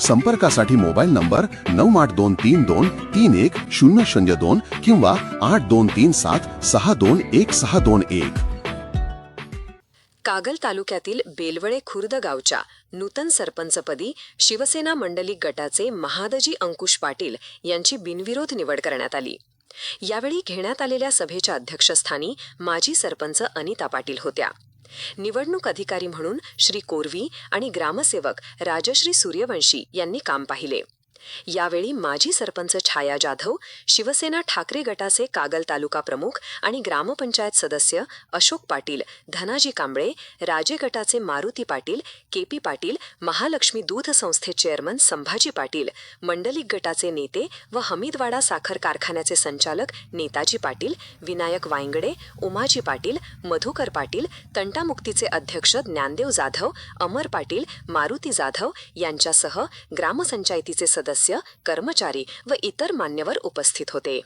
संपर्कासाठी mobile number नऊ आठ दोन तीन दोन तीन एक शून्य शून्य दोन किंवा आठ दोन तीन सात सहा दोन एक सहा दोन एक. कागल तालुक्यातील बेलवळे खुर्द गावच्या नूतन सरपंचपदी शिवसेना मंडली गटाचे महादजी अंकुश पाटील यांची बिनविरोध निवड करण्यात आली. यावेळी घेण्यात आलेल्या सभेच्या अध्यक्षस्थानी माजी सरपंच अनिता पाटील होत्या. निवडणूक अधिकारी म्हणून श्री कोरवी आणि ग्रामसेवक राजश्री सूर्यवंशी यांनी काम पाहिले. यावेळी माजी सरपंच छाया जाधव शिवसेना ठाकरे गटाचे कागल तालुका प्रमुख आणि ग्रामपंचायत सदस्य अशोक पाटील धनाजी कांबळे राजे गटाचे मारुती पाटील केपी पाटील महालक्ष्मी दूध संस्थे चेअरमन संभाजी पाटील मंडलिक गटाचे नेते व हमीदवाडा साखर कारखान्याचे संचालक नेताजी पाटील विनायक वायंगडे उमाजी पाटील मधुकर पाटील तंटामुक्तीचे अध्यक्ष ज्ञानदेव जाधव अमर पाटील मारुती जाधव यांच्यासह ग्रामपंचायतीचे सदस्य कर्मचारी व इतर मान्यवर उपस्थित होते.